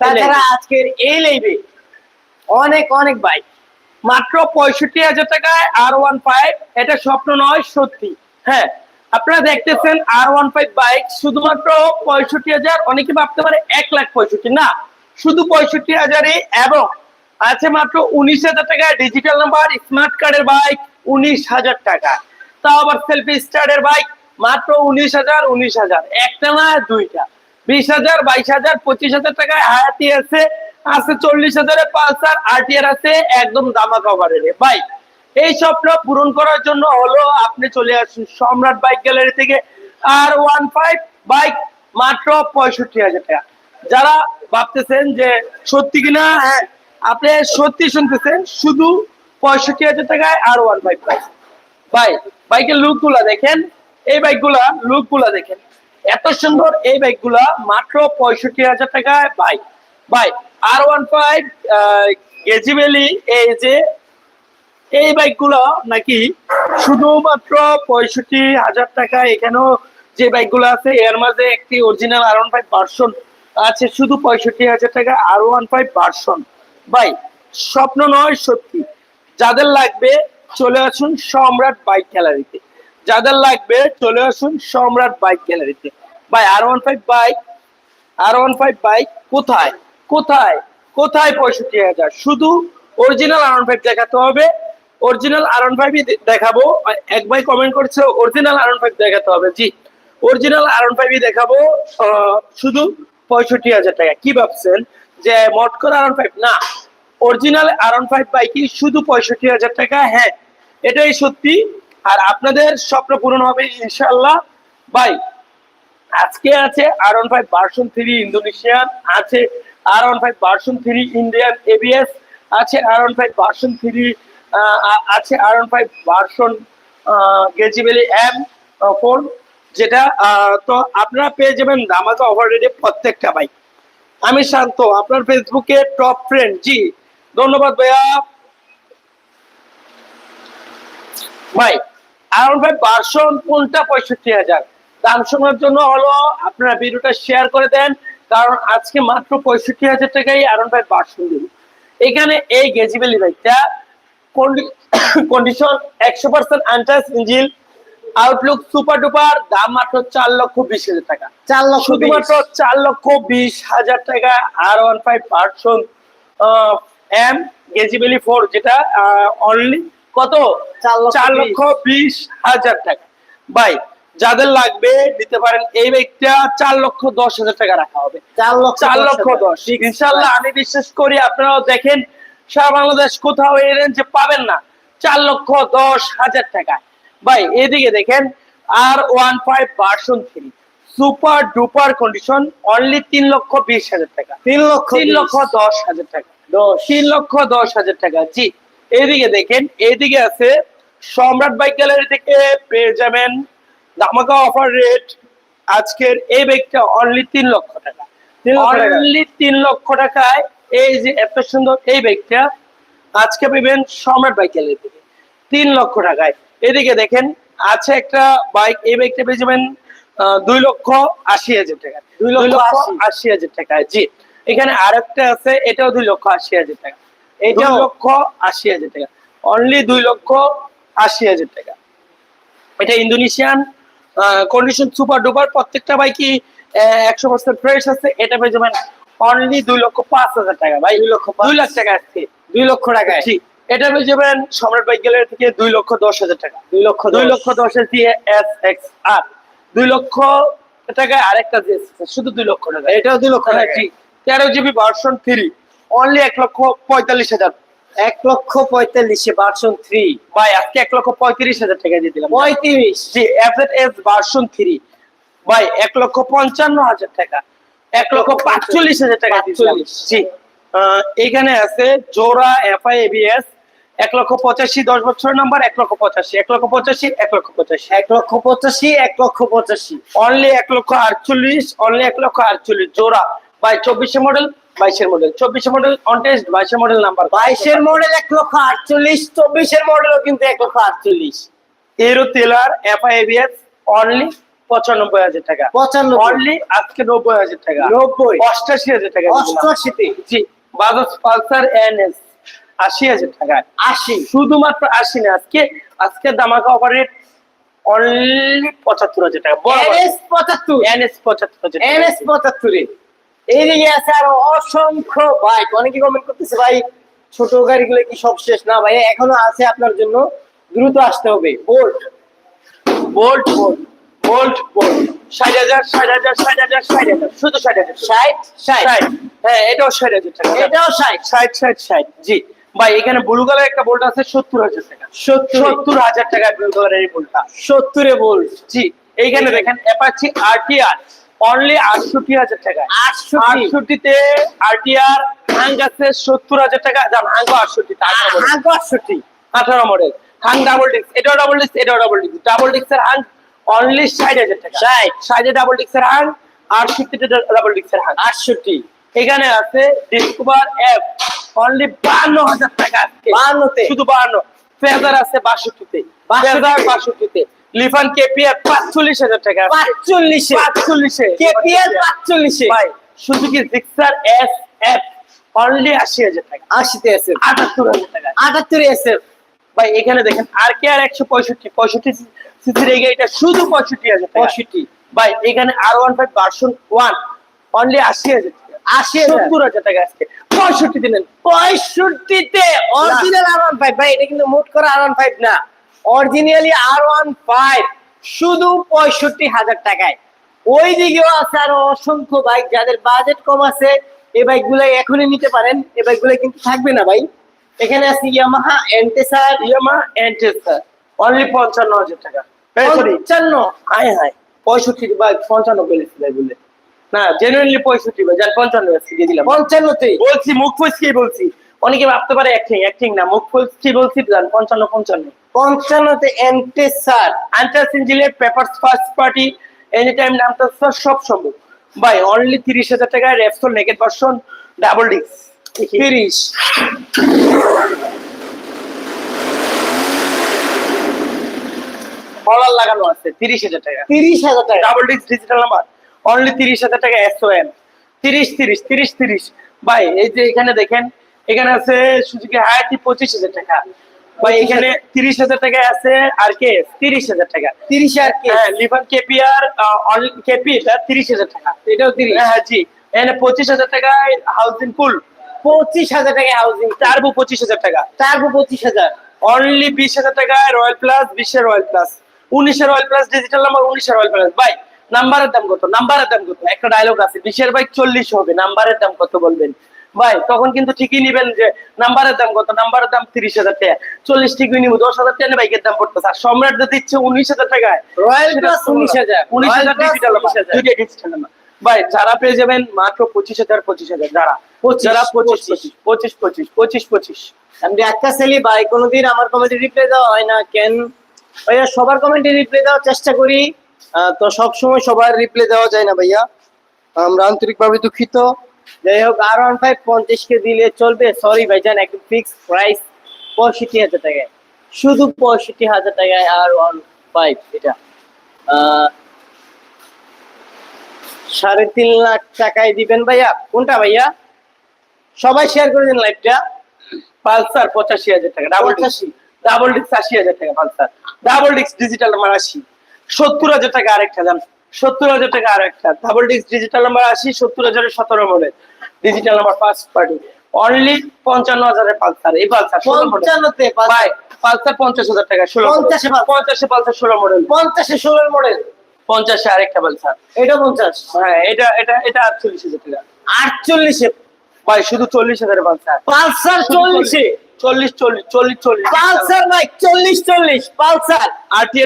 তাছাড়া আজকের এই লাইভে অনেক অনেক বাইক মাত্র পঁয়ষট্টি হাজার টাকায় আর ওয়ান ফাইভ এটা স্বপ্ন নয়, সত্যি। হ্যাঁ আপনারা দেখতেছেন আর ওয়ান ফাইভ বাইক শুধুমাত্র পঁয়ষট্টি হাজার, অনেকে ভাবতে পারে এক লাখ পঁয়ষট্টি। না, শুধু পঁয়ষট্টি হাজারে এবং আছে মাত্র উনিশ হাজার টাকা ডিজিটাল নাম্বার স্মার্ট কার্ডের বাইক উনিশ হাজার টাকা। তাও আবার সেলফি স্টার্টের বাইক মাত্র উনিশ হাজার উনিশ হাজার। একটা না, দুইটা। বিশ হাজার, বাইশ হাজার, পঁচিশ হাজার টাকায় হায়াতি আছে আছে চল্লিশ হাজারে পালসার, আরটিআর আছে, একদম দামা কভারের বাইক এই স্বপ্ন পূরণ করার জন্য হলো আপনি চলে আসুন সম্রাট বাইক গ্যালারি থেকে আর ওয়ান ফাইভ বাইক মাত্র পঁয়ষট্টি হাজার টাকা। যারা ভাবতেছেন যে সত্যি কিনা হ্যাঁ আপনি সত্যি শুনতেছেন, শুধু পঁয়ষট্টি হাজার টাকায় আর ওয়ান ফাইভ বাইক ভাই, বাইকের লুকগুলা দেখেন, এই বাইকগুলা লুক দেখেন। এত সুন্দর এই বাইকগুলা মাত্র পঁয়ষট্টি হাজার টাকায় বাইক। ভাই আর ওয়ান ফাইভ গেজিবেলি এই যে এই বাইকগুলো নাকি শুধুমাত্র পঁয়ষট্টি হাজার টাকা এখানেও যে বাইকগুলো আছে, এর মাঝে একটি original R one five version আছে, শুধু পঁয়ষট্টি হাজার টাকা আর ওয়ান ফাইভ ভার্সন ভাই, স্বপ্ন নয়, সত্যি। যাদের লাগবে চলে আসুন সম্রাট বাইক গ্যালারিতে। যাদের লাগবে চলে আসুন সম্রাট বাইক গ্যালারিতে। ভাই R one five bike R one five bike কোথায়? কোথায়? কোথায় পঁয়ষট্টি হাজার? শুধু অরিজিনাল আর ওয়ান ফাইভ দেখাতে হবে। অরিজিনাল আর ওয়ান ফাইভই দেখাবো। এক ভাই কমেন্ট করছে অরিজিনাল আর ওয়ান ফাইভ দেখাতে হবে। জি অরিজিনাল আর ওয়ান ফাইভই দেখাবো। শুধু পঁয়ষট্টি হাজার টাকা। কি ভাবছেন? যে মট করে আর ওয়ান ফাইভ না অরিজিনাল আর ওয়ান ফাইভ বাইকই শুধু পঁয়ষট্টি হাজার টাকা। হ্যাঁ এটাই সত্যি। আর আপনাদের স্বপ্ন পূরণ হবে ইনশাল্লাহ বাই আজকে আছে R one five version three Indonesian আছে R one five version three Indian ABS আছে R one five version three আছে আর ওয়ান ফাইভ ভার্সন গেজিবেলি এম ফোর যেটা তো আপনারা পেয়ে যাবেন ধামাকা অফার রেটে প্রত্যেকটা বাইক আমি শান্ত, আপনার ফেসবুকে টপ ফ্রেন্ড জি, ধন্যবাদ ভাইয়া। ভাই আরন ভাই ভার্সন কোনটা পঁয়ষট্টি হাজার? দাম শোনার জন্য হলো আপনারা ভিডিওটা শেয়ার করে দেন কারণ আজকে মাত্র পঁয়ষট্টি হাজার টাকাই আরন ভাই ভার্সন দিন এখানে এই গেজিবেলি বাইকটা কন্ডিশন একশো percent untouch engine outlook super duper দাম মাত্র চার লক্ষ বিশ হাজার টাকা। চার লক্ষ শুধুমাত্র চার লক্ষ বিশ হাজার টাকা R one five version M গেজিবেলি four যেটা অনলি কত? চার লক্ষ বিশ। হাজার টাকা। ভাই যাদের লাগবে নিতে পারেন এই বাইকটা চার লক্ষ দশ হাজার টাকা রাখা হবে। চার লক্ষ চার লক্ষ দশ। ইনশাল্লাহ আমি বিশ্বাস করি আপনারাও দেখেন সারা বাংলাদেশ কোথাও এই রেঞ্জে পাবেন না। চার লক্ষ দশ হাজার টাকা। ভাই এদিকে দেখেন R one five version three super duper condition only তিন লক্ষ বিশ হাজার টাকা। তিন লক্ষ তিন লক্ষ দশ হাজার টাকা। তিন লক্ষ দশ হাজার টাকা জি। এইদিকে দেখেন এইদিকে আছে সম্রাট বাইক গ্যালারি থেকে পেয়ে যাবেন ধামাকা অফার রেট আজকের এই বাইকটা অনলি তিন লক্ষ টাকা। অনলি তিন লক্ষ টাকায় এই যে এত সুন্দর এই বাইকটা আজকে পাবেন সম্রাট বাইক গ্যালারি থেকে তিন লক্ষ টাকায়। এদিকে দেখেন আছে একটা বাইক এই বাইকটা পেয়ে যাবেন দুই লক্ষ আশি হাজার টাকা। দুই লক্ষ আশি। হাজার টাকা জি। এখানে আরেকটা আছে এটাও দুই লক্ষ আশি হাজার টাকা। এটাও? লক্ষ আশি হাজার টাকা অনলি দুই লক্ষ আশি হাজার টাকা এটা ইন্দোনেশিয়ান কন্ডিশন সুপার ডুপার প্রত্যেকটা বাইকই একশো পার্সেন্ট ফ্রেশ আছে এটা পেয়ে যাবেন অনলি দুই লক্ষ পাঁচ হাজার টাকা ভাই দুই লক্ষ দুই লাখ টাকা আসছে দুই লক্ষ টাকায় জি এটা পেয়ে যাবেন সম্রাট বাইক গ্যালারি থেকে দুই লক্ষ দশ হাজার টাকা দুই লক্ষ দুই লক্ষ দশ। দশের দিয়ে এস এক্স আর দুই লক্ষ টাকায় আরেকটা শুধু দুই লক্ষ টাকা এটাও দুই লক্ষ হ্যাঁ, টাকা জি তেরো জিবি ভার্সন থ্রি অনলি এক লক্ষ পঁয়তাল্লিশ হাজার এক লক্ষ পঁয়তাল্লিশে ভার্সন থ্রি ভাই আজকে এক লক্ষ পঁয়ত্রিশ হাজার টাকা দিয়ে দিলাম পঁয়ত্রিশ G F S version three ভাই এক লক্ষ পঞ্চান্ন হাজার টাকা এক লক্ষ পাঁচচল্লিশ হাজার টাকা। 45 জি এখানে আছে জোড়া এফআই এবিএস এক লক্ষ পঁচাশি দশ বছর নাম্বার এক লক্ষ পঁচাশি এক লক্ষ পঁচাশি এক লক্ষ পঁচাশি এক লক্ষ পঁচাশি এক লক্ষ পঁচাশি অনলি এক লক্ষ আটচল্লিশ অনলি এক লক্ষ আটচল্লিশ জোড়া ভাই চব্বিশে মডেল বাইশের মডেল চব্বিশে মডেল অনটেস্ট বাইশের মডেল নাম্বার বাইশের মডেল এক লক্ষ আটচল্লিশ চব্বিশের মডেলও কিন্তু এক লক্ষ আটচল্লিশ। এরো তেলার এফআই অনলি পঁচানব্বই হাজার টাকা। পঁচানব্বই। অনলি আজকে নব্বই হাজার টাকা। নব্বই। অষ্টাশি হাজার টাকা। দিলাম। অষ্টআশিতে জি বাজাজ পালসার এনএস আশি হাজার টাকা। আশি। শুধুমাত্র আশি না আজকে আজকে দামাকা অপারেট অনলি পঁচাত্তর হাজার টাকা। এনএস পঁচাত্তর। এনএস পঁচাত্তর। এনএস পঁচাত্তরে। এইদিকে আছে আরও অসংখ্য বাইক অনেকে কমেন্ট করতেছে ভাই ছোট গাড়িগুলো কি সব শেষ? না ভাই এখনও আছে আপনার জন্য। দ্রুত আসতে হবে। Bolt bolt bolt bolt bolt ষাট হাজার ষাট হাজার ষাট হাজার ষাট হাজার। শুধু ষাট হাজার ষাট ষাট। হ্যাঁ এটাও ষাট হাজার টাকা। এটাও ষাট। ষাট ষাট ষাট। জি। ভাই এখানে ব্লু কালার একটা বোল্ট আছে সত্তর হাজার টাকা। সত্তর। হাজার টাকা ব্লু কালারের এই বোল্টটা সত্তরে বোল্ট জি। এইখানে দেখেন অ্যাপাচি আরটিআর অনলি আটষট্টি হাজার টাকা আটষট্টিতে আরটিআর হাং আছে সত্তর হাজার টাকা যান হাঙ্গ আটষট্টি আগে আটষট্টি। আঠারো মডেল হাং ডাবল ডিস্ক এটাও ডাবল ডিস্ক এটাও ডাবল ডিস্ক ডাবল ডিস্কের হাং অনলি ষাট হাজার টাকা। ষাট। ষাটে ডাবল ডিস্কের হাং আটষট্টিতে ডাবল ডিস্কের হাং আটষট্টি। এখানে আছে ডিসকভার অ্যাপ অনলি বান্ন হাজার টাকা আজকে। বাহান্নতে শুধু বান্ন। ফেজার আছে বাষট্টিতে। বাষট্টিতে। ফেজার বাষট্টিতে। লিফান কেপিআর পাঁচচল্লিশ হাজার টাকা। পাঁচচল্লিশে। পাঁচচল্লিশে। কেপিএল পাঁচচল্লিশে। ভাই Suzuki Gixxer S F only আশি হাজার টাকা। আশিতে আছে আটাত্তর হাজার টাকা। আটাত্তরে আছে ভাই এখানে দেখেন আর কে আর একশো পঁয়ষট্টি পঁয়ষট্টি সিসির এই গাড়িটা শুধু পঁয়ষট্টি হাজার টাকা। পঁয়ষট্টি। ভাই এখানে R one five version one. Only আশি হাজার টাকা। আশি। সত্তর হাজার টাকা আজকে। পঁয়ষট্টি দিলেন। পঁয়ষট্টিতে। অরিজিনাল আর ওয়ান ফাইভ ভাই এটা কিন্তু মোট করা আর ওয়ান ফাইভ না। অরিজিনালি আর ওয়ান ফাইভ শুধু পঁয়ষট্টি হাজার টাকায়। ওই দিকেও আছে আরও অসংখ্য বাইক যাদের বাজেট কম আছে এই বাইকগুলো এখনই নিতে পারেন। এই বাইকগুলো কিন্তু থাকবে না ভাই। এখানে আছে Yamaha Enticer Yamaha Enticer only পঞ্চান্ন হাজার টাকা। পঞ্চান্ন? হাই হাই পঁয়ষট্টি ভাই পঞ্চান্ন বলেছি বলে। না জেনুইনলি পঁয়ষট্টি ভাই যান পঞ্চান্ন দিয়ে দিলাম। পঞ্চান্নতে বলছি মুখ ফুসকি বলছি। অনেকে ভাবতে পারে অ্যাক্টিং অ্যাক্টিং না মুখ ফুসকি বলছি জান পঞ্চান্ন পঞ্চান্ন। পঞ্চান্নতে এন্টেসার আন্টার সিঞ্জিলের paper first party any time নামটা স্যার সব সম্ভব। ভাই অনলি তিরিশ হাজার টাকায় Repsol naked version double disc তিরিশ। কলার লাগানো আছে তিরিশ হাজার টাকা। তিরিশ হাজার টাকা। Double disc digital number only তিরিশ হাজার টাকা এসও এম তিরিশ তিরিশ তিরিশ তিরিশ। ভাই এই যে এখানে দেখেন এখানে আছে সুজুকি হায়াতি পঁচিশ হাজার টাকা। ভাই এখানে 30000 টাকা আছে আর কে? 30000 টাকা। 30 আর কে? হ্যাঁ, লিভার কেপি আর টাকা। এটাও 30 হ্যাঁ, হ্যাঁ জি। এখানে টাকায় ফুল টাকা অনলি 20000 টাকায় Royal Plus 20 Royal Plus 19 Royal Plus digital number 19 Royal Plus ভাই নাম্বারের দাম কত? নাম্বারের দাম কত? একটা ডায়লগ আছে। বিশের ভাই 40 হবে। নাম্বারের দাম কত বলবেন? ভাই তখন কিন্তু ঠিকই নিবেন যে নাম্বারের দাম কত? নাম্বারের দাম তিরিশ হাজার টাকা। চল্লিশ ঠিকই নিবো দশ হাজার টাকা বাইকের দাম পড়তেছে। আর সম্রাট যদি দিচ্ছে উনিশ হাজার টাকায় রয়্যাল উনিশ হাজার। উনিশ হাজার ডিজিটাল ভাই যারা পেয়ে যাবেন মাত্র পঁচিশ হাজার পঁচিশ হাজার। যারা পঁচিশ, যারা পঁচিশ পঁচিশ। পঁচিশ পঁচিশ পঁচিশ আমি একটা সেলি ভাই কোনোদিন আমার কমেন্টে রিপ্লাই দেওয়া হয় না। কেন? ভাইয়া সবার কমেন্টে রিপ্লাই দেওয়ার চেষ্টা করি। তো সব সময় সবার রিপ্লাই দেওয়া যায় না ভাইয়া। আমরা আন্তরিকভাবে দুঃখিত। যাই হোক আর ওয়ান ফাইভ পঞ্চাশ কে দিলে চলবে। সরি ভাইজান একদম ফিক্স প্রাইস পঁয়ষট্টি হাজার টাকায়। শুধু পঁয়ষট্টি হাজার টাকায় আর ওয়ান ফাইভ এটা। সাড়ে তিন লাখ টাকায় দিবেন ভাইয়া। কোনটা ভাইয়া? সবাই শেয়ার করে দিন লাইভটা পালসার পঁচাশি হাজার টাকা ডাবল পঁচাশি। ডাবল ডিস্ক আশি হাজার টাকা Pulsar. Double disc digital number আশি সত্তর হাজার টাকা আরেকটা দাম। সত্তর হাজার টাকা আরেকটা। ডাবল ডিস্ক ডিজিটাল নাম্বার আশি সত্তর হাজারের সতেরো model. Digital number first party only পঞ্চান্ন হাজারের পালসার। এই পালসার পঞ্চান্নতে ভাই পালসার পঞ্চাশ হাজার টাকা ষোলো পঞ্চাশে। পঞ্চাশে পালসার ষোলো মডেল। পঞ্চাশে ষোলোর মডেল। পঞ্চাশে আরেকটা পালসার। এটা পঞ্চাশ। হ্যাঁ এটা এটা এটা আটচল্লিশ হাজার টাকা। আটচল্লিশে। ভাই শুধু চল্লিশ হাজারের পালসার। পালসার চল্লিশে। চল্লিশ চল্লিশ চল্লিশ চল্লিশ পালসার ভাই চল্লিশ চল্লিশ পালসার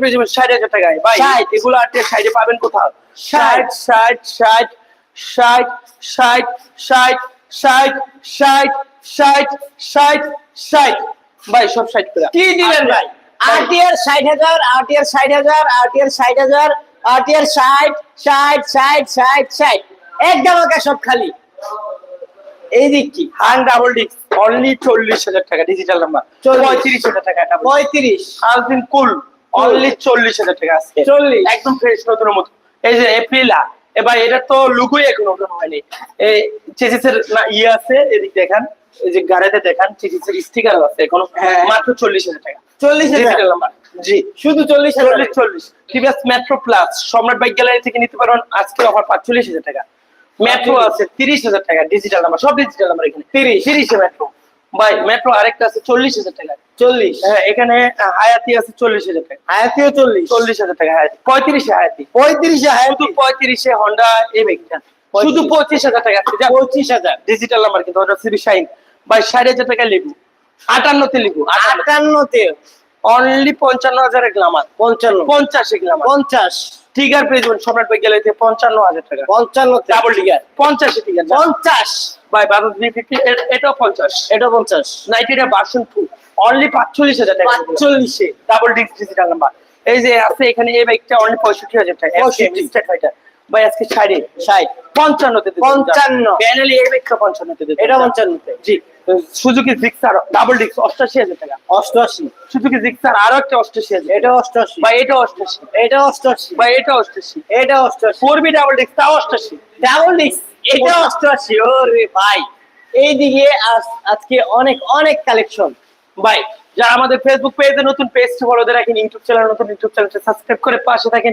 পেয়ে যাবেন ষাট হাজার টাকায় ভাই 60 এগুলো আরটিআর সাইডে পাবেন কোথাও 60 ষাট ষাট ষাট ষাট ষাট ষাট ষাট ষাট ষাট ষাট ষাট ভাই সব ষাট করে কি দিবেন ভাই আরটিআর ষাট হাজার আরটিআর ষাট হাজার আরটিআর ষাট হাজার আরটিআর ষাট ষাট ষাট ষাট ষাট এক দামাকা সব খালি এই দিক কি? হান ডাবল ডিস্ক অনলি চল্লিশ হাজার টাকা ডিজিটাল নাম্বার পঁয়ত্রিশ হাজার টাকা পঁয়ত্রিশ। হাউজিং কুল অনলি চল্লিশ হাজার টাকা আজকে। চল্লিশ। একদম ফ্রেশ নতুনের মতো। এই যে এপ্রিলা এবার এটা তো লুকোই এখন ওঠন হয়নি। এই চেসিসের না ইয়ে আছে এদিক দেখান। এই যে গাড়িতে দেখান চেসিসের স্টিকার আছে এখন। হ্যাঁ। মাত্র চল্লিশ হাজার টাকা। চল্লিশ হাজার। ডিজিটাল নাম্বার জি। শুধু চল্লিশ চল্লিশ চল্লিশ। টিভিএস মেট্রো প্লাস সম্রাট বাইক গ্যালারি থেকে নিতে পারেন আজকে অফার পাঁচচল্লিশ হাজার টাকা। মেট্রো আছে তিরিশ হাজার টাকা ডিজিটাল নাম্বার সব ডিজিটাল নাম্বার এখানে। তিরিশ। তিরিশে মেট্রো ভাই মেট্রো আরেকটা আছে চল্লিশ হাজার টাকা। চল্লিশ। হ্যাঁ এখানে হায়াতি আছে চল্লিশ হাজার টাকা। হায়াতিও চল্লিশ। চল্লিশ হাজার টাকা হায়াতি। পঁয়ত্রিশে হায়াতি। পঁয়ত্রিশে হায়াতি। পঁয়ত্রিশে হন্ডা এই বাইকটা। শুধু পঁচিশ হাজার টাকা আছে। পঁচিশ হাজার। ডিজিটাল নাম্বার কিন্তু ওটা সিবি শাইন ভাই ষাট হাজার টাকা লেবু। আটান্নতে লেবু। আটান্নতে। অনলি পঞ্চান্ন হাজারের গ্লামার পঞ্চান্ন। পঞ্চাশে গ্লামার পঞ্চাশ। টিগার পেয়ে যাবেন সম্রাট বাইক গ্যালারিতে পঞ্চান্ন হাজার টাকা। পঞ্চান্ন ডাবল টিগার পঞ্চাশে টিগার পঞ্চাশ? ভাই বাবা থ্রি ফিফটি এটাও পঞ্চাশ। এটা পঞ্চাশ। নাইটিটা বাসন টু অনলি পাঁচচল্লিশ হাজার টাকা। পাঁচচল্লিশে। ডাবল ডিগ্রি নাম্বার এই যে আছে এখানে এই বাইকটা অনলি পঁয়ষট্টি হাজার টাকা। ভাই আজকে ষাটে। ষাট। পঞ্চান্নতে দিতে পঞ্চান্ন। প্যানেলি পঞ্চান্নতে দিতে এটা পঞ্চান্নতে। জি। সুজুকি জিক্সার ডাবল ডিস্ক অষ্টাশি হাজার টাকা। অষ্টআশি সুজুকি জিক্সার আরও একটা অষ্টাশি হাজার। এটা অষ্টআশি ভাই এটা অষ্টাশি। এটা অষ্টআশি ভাই এটা অষ্টাশি। এটা ফোর বি ডাবল ডিস্ক তাও অষ্টাশি। ডাবল ডিস্ক এটা অষ্টআশি ওরে ভাই। এইদিকে আজ- আজকে অনেক অনেক কালেকশন ভাই যারা আমাদের ফেসবুক পেজে নতুন পেজটি ফলো দিয়ে রাখেন ইউটিউব চ্যানেল নতুন ইউটিউব চ্যানেলটা সাবস্ক্রাইব করে পাশে থাকেন।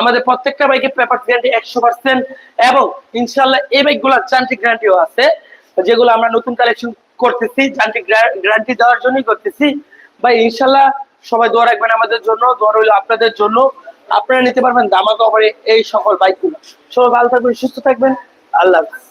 আমাদের প্রত্যেকটা বাইকে পেপার গ্যারান্টি একশো পার্সেন্ট এবং ইনশাল্লাহ এই বাইকগুলোর যান্ত্রিক গ্যারান্টিও আছে। যেগুলো আমরা নতুন কালেকশন করতেছি, যান্ত্রিক গ্যারান্টি দেওয়ার জন্যই করতেছি। বা ইনশাল্লাহ সবাই দোয়া রাখবেন আমাদের জন্য, দোয়া রইল আপনাদের জন্য। আপনারা নিতে পারবেন দামাকা অফারে এই সকল বাইকগুলো সবাই ভালো থাকবেন, সুস্থ থাকবেন। আল্লাহ হাফেজ।